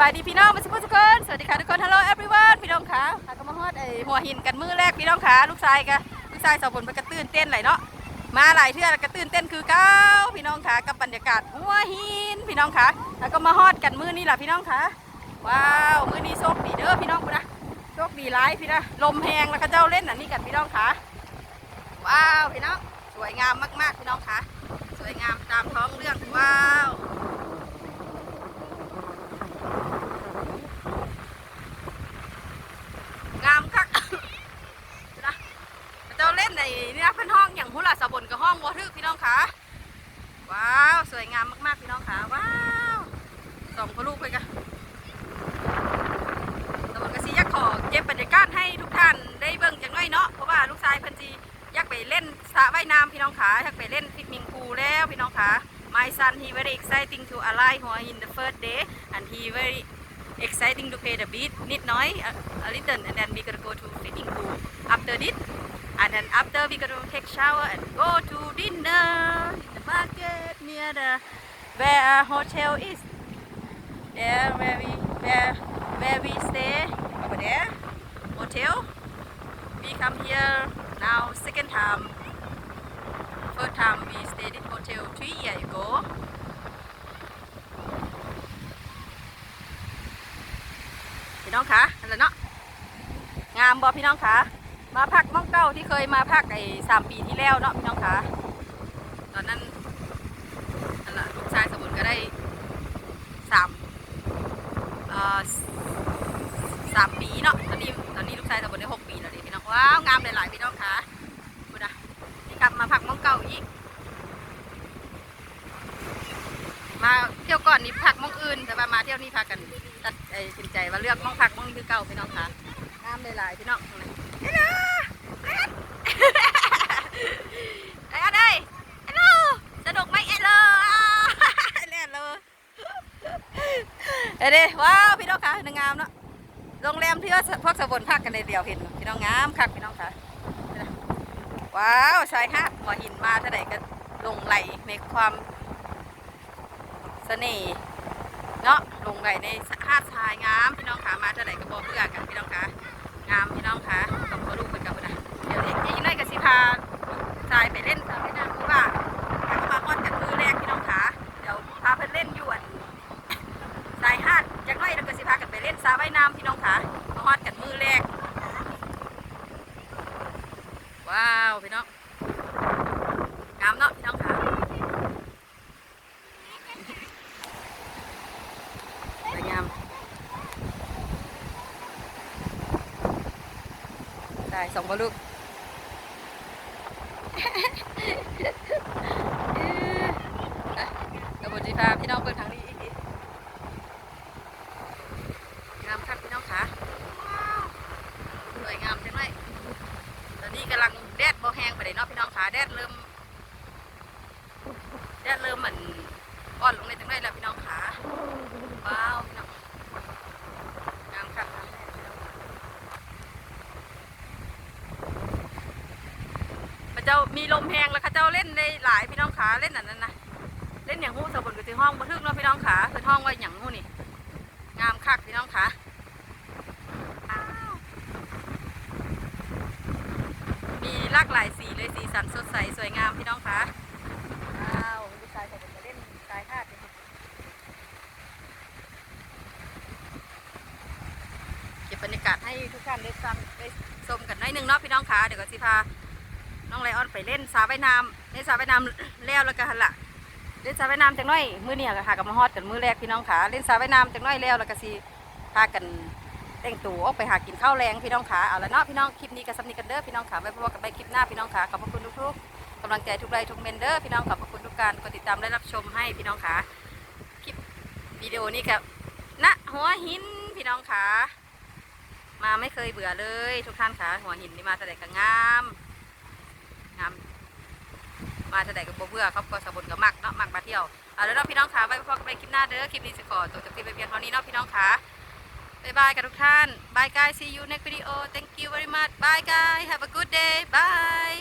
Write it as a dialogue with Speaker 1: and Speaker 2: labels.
Speaker 1: บายดีพี่น้องมาสุขทุกคนสวัสดีค่ะทุกคน hello everyone พี่น้องค่ะค่ะก็มาฮอดไอหัวหินกันมือแรกพี่น้องค่ะลูกชายกะลูกชายสาวบนไปกระตื่นเต้นไหลเนาะมาหลายเทื่อแล้วกระตื่นเต้นคือเก้าพี่น้องค่ะกับบรรยากาศหัวหินพี่น้องค่ะแล้วก็มาฮอดกันมือนี่แหละพี่น้องค่ะว้าวมือนี้โชคดีเด้อพี่น้องกูนะโชคดีร้ายพี่นะลมแหงแล้วก็เจ้าเล่นอันนี้กันพี่น้องค่ะว้าวพี่น้องสวยงามมากๆพี่น้องค่ะสวยงามตามท้องเรื่องว้าว งามคัก นะเจ้าเล่ นในเนี่นะเพื่อนห้องอย่างหุลาสะบนกับห้องวอทึกพี่น้องคะว้าวสวยงามมากๆพี่น้องคะว้าวสองพ่อลูกเลยกันสมบนกสิอยากขอเก็บบรรยากาศให้ทุกท่านได้เบิ่งจังน้อยเนาะเพราะว่าลูกชายพิ่นจีอยากไปเล่นสระว่ายน้ำพี่น้องคะอยากไปเล่นฟิตมิงพูแล้วพี่น้องคะ My son he very exciting to arrive here in the first day and he very exciting to play the beat นิดน้อย a, a little and then we gonna go to fitting pool after this and then after we gonna take shower and go to dinner in the market near the where our hotel is there where we where where we stay over there hotel we come here now second time first time we stayed in hotel three years ago พี่น้องคะนั่นแหละเนาะงามบอพี่น้องคะ มาพักม่องเก้าที่เคยมาพักไอ้สามปีที่แล้วเนาะพี่น้องคะตอนนั้นนั่นแหละลูกชายสมุนก็ได้สามสามปีเนาะตอนนี้ตอนนี้ลูกชายสมุนได้หกปีแล้วดิพี่น้องว้าวงามหลายๆพี่น้องคะดูนะนี่กลับมาพักม่องเก้าอีกมาเที่ยวก่อนนี่พักมองอื่น แต่ว่ามาเที่ยวนี่พากันตัดไอ้สินใจว่าเลือกมองพักมองนี้คือเก่าพี่น้องคะงามหลายๆพี่น้อง เฮ้ยนไอ้อันเอ้ยไอ้ลูสนุกไหมไอ้เลเล่นลยเอเด้ว้าวพี่น้องคะนางงามเนาะโรงแรมที่ว่าพวกสบนพักกันในเดียวเห็นพี่น้องงามคักพี่น้องคะว้าวชายหาดหัวหินมาเท่าไหร่ก็ลงไหลในความเสน่ห์เนาะลงไหลในหาดทรายงามพี่น้องขามาเท่าไหร่ก็บอกเพื่อกันพี่น้องขางามพี่น้องขา ล่นสระว่ายน้ำพี่น้องขามาฮอดกันมือแรก ว้าวพี่น้องงามเนาะพี่น้องขาสวยงามได้สองบอลลูกกระบวนจีพาพี่น้องเปิดทางนี้อีกทีงามครับพี่น้องค่ะสวยงามจังเลยตอนนี้กำลังแดดบ่แห้งไป เลยเนาแดดเริ่ม แดดเริ่มเหมือนอ่อนลงในจังเลยแล้วพี่น้องค่ะว้าวพี่น้องงามค่ะพระเจ้ามีลมแหงแล้วเข้าเจ้าเล่นในหลายพี่น้องขาเล่นอันนั้นนะเล่นอย่างหู้สมบูรณ์กับที่ห้องบันทึกเนาะพี่น้องขาคือห้องว่าอย่างหู้นี่ งามคักพี่น้องขาอ้าวมี หลากหลายสีเลยสีสันสดใสสวยงามพี่น้องขาว้าวลูกชายใส่ผมจะเล่นชายหาดเก็บบรรยากาศให้ทุกท่านได้ฟังได้ชมกันหน่อยหนึงเนาะพี่น้องคะเดี๋ยวก็สิพาน้องไลออนไปเล่นสาว่ายน้ำเล่นสาว่ายน้ำแล้วแล้วก็หันละเล่นสาว่ายน้ำจังน้อย มือเนี่ยก็หากับมาฮอดกันมือแรกพี่น้องคะเล่นสาว่ายน้ำจังน้อยแล้วแล้วก็สิพากัน แต่งตัวออกไปหากินข้าวแรงพี่น้องคะเอาละเนาะพี่น้องคลิปนี้ก็สำนีกันเด้อพี่น้องคะไว้พบกันใหม่คลิปหน้าพี่น้องคะขอบพระคุณทุกๆกำลังใจทุกไลค์ทุกเมนเดอร์พี่น้องขอบพระคุณทุกการกดติดตามและรับชมให้พี่น้องคะคลิปวิดีโอนี้กับณหัวหินพี่น้องคะมาไม่เคยเบื่อเลย ทุกท่านค่ะหัวหินนี่มาแต่ไหนก็งามงามมาแต่ไหนก็บ่เบื่อครอบครัวสมบุญก็มักเนาะมักมาเที่ยวเอาล้วเนาะพี่น้องค่ะไว้พบกันใหม่คลิปหน้าเด้อคลิปนี้สิขอจบจากคลิปไปเพียงเท่านี้เนาะพี่น้องค่ะบ๊า ยบายกันทุกท่าน bye guys see you next video thank you very much bye guys have a good day bye